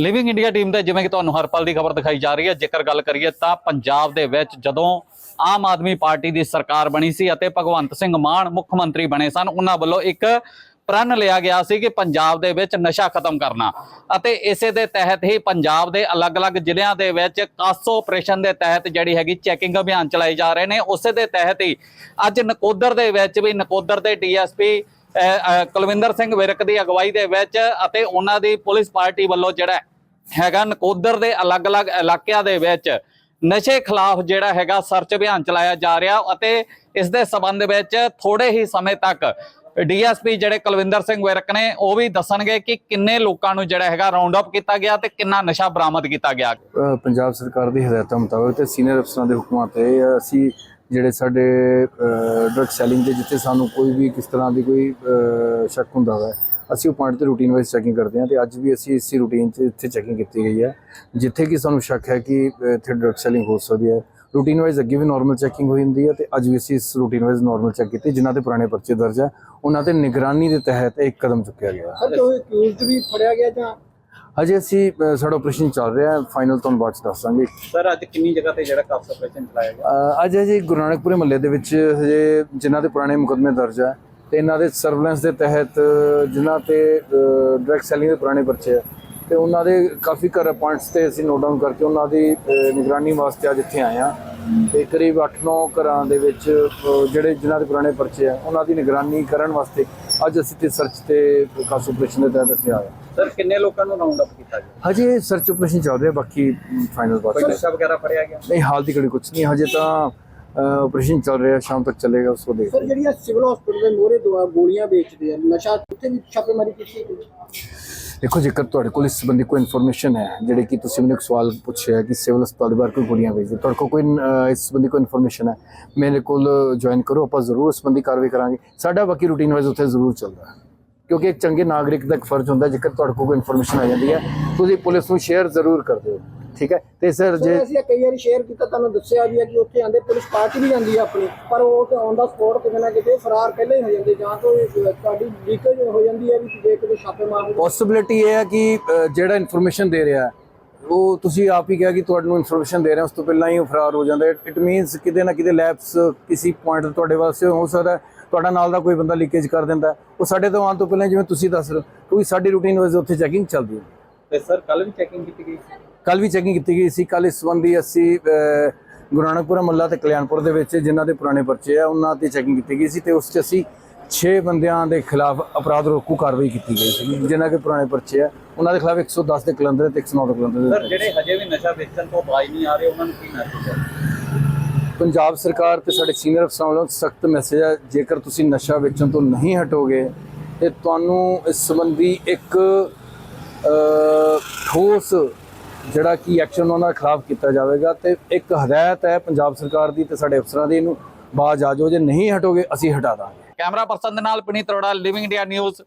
Living India team ਦੇ ਜਿਵੇਂ ਕਿ ਤੁਹਾਨੂੰ ਹਰ ਪਲ ਦੀ ਖਬਰ ਦਿਖਾਈ ਜਾ ਰਹੀ ਹੈ, ਜੇਕਰ ਗੱਲ ਕਰੀਏ ਤਾਂ ਪੰਜਾਬ ਦੇ ਵਿੱਚ ਜਦੋਂ ਆਮ ਆਦਮੀ ਪਾਰਟੀ ਦੀ ਸਰਕਾਰ ਬਣੀ ਸੀ ਅਤੇ ਭਗਵੰਤ ਸਿੰਘ ਮਾਨ ਮੁੱਖ ਮੰਤਰੀ ਬਣੇ ਸਨ, ਉਹਨਾਂ ਵੱਲੋਂ ਇੱਕ ਪ੍ਰਣ ਲਿਆ ਗਿਆ ਸੀ ਕਿ ਪੰਜਾਬ ਦੇ ਵਿੱਚ ਨਸ਼ਾ ਖਤਮ ਕਰਨਾ। ਅਤੇ ਇਸੇ ਦੇ ਤਹਿਤ ਹੀ ਪੰਜਾਬ ਦੇ ਅਲੱਗ-ਅਲੱਗ ਜ਼ਿਲ੍ਹਿਆਂ ਦੇ ਵਿੱਚ ਕਾਸੋ ਆਪਰੇਸ਼ਨ ਦੇ ਤਹਿਤ ਜਿਹੜੀ ਹੈਗੀ ਚੈਕਿੰਗ ਅਭਿਆਨ ਚਲਾਏ ਜਾ ਰਹੇ ਨੇ। ਉਸੇ ਦੇ ਤਹਿਤ ਹੀ ਅੱਜ ਨਕੋਦਰ ਦੇ ਵਿੱਚ ਵੀ, ਨਕੋਦਰ ਦੇ ਡੀਐਸਪੀ ਕੁਲਵਿੰਦਰ ਸਿੰਘ ਵਿਰਕ ਦੀ ਅਗਵਾਈ ਦੇ ਵਿੱਚ ਅਤੇ ਉਹਨਾਂ ਦੀ ਪੁਲਿਸ ਪਾਰਟੀ ਵੱਲੋਂ ਜਿਹੜਾ ਹੈਗਾ ਨਕੋਦਰ ਦੇ ਅਲੱਗ-ਅਲੱਗ ਇਲਾਕਿਆਂ ਦੇ ਵਿੱਚ ਨਸ਼ੇ ਖਿਲਾਫ ਜਿਹੜਾ ਹੈਗਾ ਸਰਚ ਅਭਿਆਨ ਚਲਾਇਆ ਜਾ ਰਿਹਾ ਅਤੇ ਇਸ ਦੇ ਸਬੰਧ ਵਿੱਚ ਥੋੜੇ ਹੀ ਸਮੇਂ ਤੱਕ ਡੀਐਸਪੀ ਜਿਹੜੇ ਕੁਲਵਿੰਦਰ ਸਿੰਘ ਵਿਰਕ ਨੇ ਉਹ ਵੀ ਦੱਸਣਗੇ ਕਿ ਕਿੰਨੇ ਲੋਕਾਂ ਨੂੰ ਜਿਹੜਾ ਹੈਗਾ ਰਾਉਂਡ ਅਪ ਕੀਤਾ ਗਿਆ ਤੇ ਕਿੰਨਾ ਨਸ਼ਾ ਬਰਾਮਦ ਕੀਤਾ ਗਿਆ। ਪੰਜਾਬ ਸਰਕਾਰ ਦੀ ਹਦਾਇਤਾਂ ਮੁਤਾਬਕ ਤੇ ਸੀਨੀਅਰ ਅਫਸਰਾਂ ਦੇ ਹੁਕਮਾਂ ਤੇ ਅਸੀਂ ਜਿਹੜੇ ਸਾਡੇ ਡਰਗ ਸੈਲਿੰਗ ਦੇ ਜਿੱਥੇ ਸਾਨੂੰ ਕੋਈ ਵੀ ਕਿਸ ਤਰ੍ਹਾਂ ਦੀ ਕੋਈ ਸ਼ੱਕ ਹੁੰਦਾ ਹੈ ਅਸੀਂ ਉਹ ਪੁਆਇੰਟ ਤੇ ਰੂਟੀਨ ਵਾਈਜ਼ ਚੈਕਿੰਗ ਕਰਦੇ ਹਾਂ ਤੇ ਅੱਜ ਵੀ ਅਸੀਂ ਇਸੇ ਰੂਟੀਨ 'ਚ ਇੱਥੇ ਚੈਕਿੰਗ ਕੀਤੀ ਗਈ ਹੈ, ਜਿੱਥੇ ਕਿ ਸਾਨੂੰ ਸ਼ੱਕ ਹੈ ਕਿ ਇੱਥੇ ਡਰਗ ਸੈਲਿੰਗ ਹੋ ਸਕਦੀ ਹੈ। ਰੂਟੀਨ ਵਾਈਜ਼ ਅੱਗੇ ਵੀ ਨਾਰਮਲ ਚੈਕਿੰਗ ਹੋਈ ਹੁੰਦੀ ਹੈ ਤੇ ਅੱਜ ਵੀ ਅਸੀਂ ਇਸ ਰੂਟੀਨ ਵਾਈਜ਼ ਨਾਰਮਲ ਚੈੱਕ ਕੀਤੀ, ਜਿਨ੍ਹਾਂ ਤੇ ਪੁਰਾਣੇ ਪਰਚੇ ਦਰਜ ਹੈ, ਉਹਨਾਂ ਤੇ ਨਿਗਰਾਨੀ ਦੇ ਤਹਿਤ ਇੱਕ ਕਦਮ ਚੁੱਕਿਆ ਗਿਆ। ਸਰ ਕੋਈ ਅਕਿਊਜ਼ਡ ਵੀ ਫੜਿਆ ਗਿਆ ਜਾਂ ਅਜੇ ਅਸੀਂ ਅ, ਸਾਡਾ ਆਪਰੇਸ਼ਨ ਚੱਲ ਰਿਹਾ ਹੈ। ਫਾਈਨਲ ਤੁਹਾਨੂੰ ਬਾਅਦ ਚ ਦੱਸ ਦਾਂਗੇ ਸਰ ਅੱਜ ਕਿੰਨੀ ਜਗ੍ਹਾ ਤੇ ਜਿਹੜਾ ਕਾਸ ਆਪਰੇਸ਼ਨ ਚਲਾਇਆ ਗਿਆ? ਅ, ਅੱਜ ਜੀ ਗੁਰੂ ਨਾਨਕਪੁਰੇ ਮਹੱਲੇ ਦੇ ਵਿੱਚ ਹਜੇ ਜਿਨ੍ਹਾਂ ਦੇ ਪੁਰਾਣੇ ਮੁਕੱਦਮੇ ਦਰਜ ਹੈ ਤੇ ਇਹਨਾਂ ਦੇ ਸਰਵੇਲੈਂਸ ਦੇ ਤਹਿਤ ਜਿਨ੍ਹਾਂ ਤੇ ਡਰਗ ਸੈਲਿੰਗ ਦੇ ਪੁਰਾਣੇ ਪਰਚੇ ਹੈ ਤੇ ਉਹਨਾਂ ਦੇ ਕਾਫੀ ਘਰ ਪੁਆਇੰਟਸ ਤੇ ਅਸੀਂ ਨੋਟ ਡਾਊਨ ਕਰਕੇ ਉਹਨਾਂ ਦੀ ਅ, ਨਿਗਰਾਨੀ ਵਾਸਤੇ ਅੱਜ ਇੱਥੇ ਆਏ ਹਾਂ। ਤੇ ਕਰੀਬ 8-9 ਘਰਾਂ ਦੇ ਵਿੱਚ ਜਿਹੜੇ ਜਿਨ੍ਹਾਂ ਦੇ ਪੁਰਾਣੇ ਪਰਚੇ ਆ ਉਹਨਾਂ ਦੀ ਨਿਗਰਾਨੀ ਕਰਨ ਵਾਸਤੇ ਅੱਜ ਅਸੀਂ ਤੇ ਸਰਚ ਤੇ ਕਾਸ ਆਪਰੇਸ਼ਨ ਦੇ ਤਹਿਤ ਇੱਥੇ ਆਏ ਹਾਂ। ਸਰ ਕਿੰਨੇ ਲੋਕਾਂ ਨੂੰ ਰਾਉਂਡ ਅਪ ਕੀਤਾ ਗਿਆ ਹਜੇ ਸਰਚ ਆਪਰੇਸ਼ਨ ਚੱਲ ਰਿਹਾ ਬਾਕੀ ਫਾਈਨਲ ਬਾਅਦ ਚ। ਨਸ਼ਾ ਵਗੈਰਾ ਫੜਿਆ ਗਿਆ ਨਹੀਂ ਹਾਲ ਦੀ ਘੜੀ ਕੁਝ ਨਹੀਂ ਹਜੇ ਤਾਂ ਆਪਰੇਸ਼ਨ ਚੱਲ ਰਿਹਾ ਸ਼ਾਮ ਤੱਕ ਚੱਲੇਗਾ ਉਸ ਸਰ ਦੇਖਦੇ ਜਿਹੜੀਆਂ ਸਿਵਲ ਹਸਪੀਟਲ ਦੇ ਮੋਹਰੇ ਦੁਆ ਗੋਲੀਆਂ ਵੇਚਦੇ ਆ ਨਸ਼ਾ ਉੱਥੇ ਵੀ ਛਾਪੇਮਾਰੀ ਕੀਤੀ ਗਈ ਦੇਖੋ, ਜੇਕਰ ਤੁਹਾਡੇ ਕੋਲ ਇਸ ਸੰਬੰਧੀ ਕੋਈ ਇਨਫੋਰਮੇਸ਼ਨ ਹੈ, ਜਿਹੜੇ ਕਿ ਤੁਸੀਂ ਮੈਨੂੰ ਇੱਕ ਸਵਾਲ ਪੁੱਛਿਆ ਕਿ ਸਿਵਲ ਹਸਪਤਾਲ ਦੇ ਬਾਹਰ ਕੋਈ ਗੋਲੀਆਂ ਵੇਚਦੇ, ਤੁਹਾਡੇ ਕੋਲ ਕੋਈ ਇਸ ਸੰਬੰਧੀ ਕੋਈ ਇਨਫੋਰਮੇਸ਼ਨ ਹੈ, ਮੇਰੇ ਕੋਲ ਜੁਆਇਨ ਕਰੋ, ਆਪਾਂ ਜ਼ਰੂਰ ਇਸ ਸੰਬੰਧੀ ਕਾਰਵਾਈ ਕਰਾਂਗੇ। ਸਾਡਾ ਬਾਕੀ ਰੂਟੀਨ ਵਾਈਜ਼ ਉੱਥੇ ਜ਼ਰੂਰ ਚੱਲਦਾ ਹੈ, ਕਿਉਂਕਿ ਇੱਕ ਚੰਗੇ ਨਾਗਰਿਕ ਦਾ ਇੱਕ ਫਰਜ਼ ਹੁੰਦਾ ਜੇਕਰ ਤੁਹਾਡੇ ਕੋਲ ਕੋਈ ਇਨਫੋਰਮੇਸ਼ਨ ਆ ਜਾਂਦੀ ਹੈ, ਤੁਸੀਂ ਪੁਲਿਸ ਨੂੰ ਸ਼ੇਅਰ ਜ਼ਰੂਰ ਕਰ ਦਿਓ। ਠੀਕ ਹੈ ਤੇ ਸਰ ਜੇ ਅਸੀਂ ਇਹ ਕਈ ਵਾਰੀ ਸ਼ੇਅਰ ਕੀਤਾ ਤੁਹਾਨੂੰ ਦੱਸਿਆ ਵੀ ਹੈ ਕਿ ਉੱਥੇ ਆਂਦੇ ਪੁਲਿਸ ਪਾਰਟੀ ਵੀ ਜਾਂਦੀ ਹੈ ਆਪਣੀ ਪਰ ਉਹ ਤੇ ਔਨ ਦਾ ਸਪੋਰਟ ਕਿਤੇ ਨਾ ਕਿਤੇ ਫਰਾਰ ਪਹਿਲਾਂ ਹੀ ਹੋ ਜਾਂਦੇ ਜਾਂ ਤਾਂ ਇਹ ਤੁਹਾਡੀ ਲੀਕੇਜ ਹੋ ਜਾਂਦੀ ਹੈ ਵੀ ਜੇ ਕਿਤੇ ਛਾਪੇ ਮਾਰਦੇ ਪੋਸਿਬਿਲਿਟੀ ਇਹ ਹੈ ਕਿ ਜਿਹੜਾ ਇਨਫੋਰਮੇਸ਼ਨ ਦੇ ਰਿਹਾ ਹੈ, ਉਹ ਤੁਸੀਂ ਆਪ ਹੀ ਕਿਹਾ ਕਿ ਤੁਹਾਨੂੰ ਇਨਫੋਰਮੇਸ਼ਨ ਦੇ ਰਹੇ ਹੋ ਉਸ ਤੋਂ ਪਹਿਲਾਂ ਹੀ ਉਹ ਫਰਾਰ ਹੋ ਜਾਂਦਾ ਇਟ ਮੀਨਸ ਕਿਤੇ ਨਾ ਕਿਤੇ ਲੈਪਸ ਕਿਸੇ ਪੁਆਇੰਟ ਤੇ ਤੁਹਾਡੇ ਵਾਸਤੇ ਹੋ ਸਕਦਾ। ਤੁਹਾਡਾ ਨਾਲ ਦਾ ਕੋਈ ਬੰਦਾ ਲੀਕੇਜ ਕਰ ਦਿੰਦਾ। ਉਹ ਸਾਡੇ ਤੋਂ ਆਉਣ ਤੋਂ ਪਹਿਲਾਂ ਜਿਵੇਂ ਤੁਸੀਂ ਦੱਸ ਰਹੇ ਹੋ ਕਿਉਂਕਿ ਸਾਡੀ ਰੂਟੀਨ ਵਾਈਜ਼ ਉੱਥੇ ਚੈਕਿੰਗ ਚੱਲਦੀ ਹੈ ਤੇ ਸਰ ਕੱਲ ਵੀ ਚੈਕਿੰਗ ਕੀਤੀ ਗਈ ਕੱਲ ਵੀ ਚੈਕਿੰਗ ਕੀਤੀ ਗਈ ਸੀ। ਕੱਲ ਇਸ ਸੰਬੰਧੀ ਅਸੀਂ ਅਹ, ਗੁਰੂ ਨਾਨਕਪੁਰਾ ਮੱਲਾ ਤੇ ਕਲਿਆਣਪੁਰ ਦੇ ਵਿੱਚ ਜਿਨ੍ਹਾਂ ਦੇ ਪੁਰਾਣੇ ਪਰਚੇ ਆ ਉਹਨਾਂ ਤੇ ਚੈਕਿੰਗ ਕੀਤੀ ਗਈ ਸੀ ਤੇ ਉਸ 'ਚ ਅਸੀਂ 6 ਬੰਦਿਆਂ ਦੇ ਖਿਲਾਫ ਅਪਰਾਧ ਰੋਕੂ ਕਾਰਵਾਈ ਕੀਤੀ ਗਈ ਸੀ। ਜਿਨ੍ਹਾਂ ਦੇ ਪੁਰਾਣੇ ਪਰਚੇ ਆ ਉਹਨਾਂ ਦੇ ਖਿਲਾਫ 110 ਦੇ ਕਲੰਦਰ ਤੇ 109 ਦੇ ਕਲੰਦਰ ਸਰ ਜਿਹੜੇ ਹਜੇ ਵੀ ਨਸ਼ਾ ਵੇਚਣ ਤੋਂ ਬਾਜ ਨਹੀਂ ਆ ਰਹੇ ਉਹਨਾਂ ਨੂੰ ਕੀ ਮੈਸੇਜ ਹੈ ਪੰਜਾਬ ਸਰਕਾਰ ਤੇ ਸਾਡੇ ਸੀਨੀਅਰ ਅਫਸਰਾਂ ਵੱਲੋਂ ਸਖਤ ਮੈਸੇਜ ਹੈ ਜੇਕਰ ਤੁਸੀਂ ਨਸ਼ਾ ਵੇਚਣ ਤੋਂ ਨਹੀਂ ਹਟੋਗੇ ਤੇ ਤੁਹਾਨੂੰ ਇਸ ਸੰਬੰਧੀ ਇੱਕ ਠੋਸ ਜਿਹੜਾ ਕਿ ਐਕਸ਼ਨ ਉਹਨਾਂ ਖਿਲਾਫ ਕੀਤਾ ਜਾਵੇਗਾ ਤੇ ਇੱਕ ਹਦਾਇਤ ਹੈ ਪੰਜਾਬ ਸਰਕਾਰ ਦੀ ਤੇ ਸਾਡੇ ਅਫਸਰਾਂ ਦੀ ਇਹਨੂੰ ਬਾਜ ਆ ਜਾਓ। ਜੇ ਨਹੀਂ ਹਟੋਗੇ, ਅਸੀਂ ਹਟਾ ਦਾਂਗੇ। ਕੈਮਰਾ ਪਰਸਨ ਦੇ ਨਾਲ Puneet Arora living India news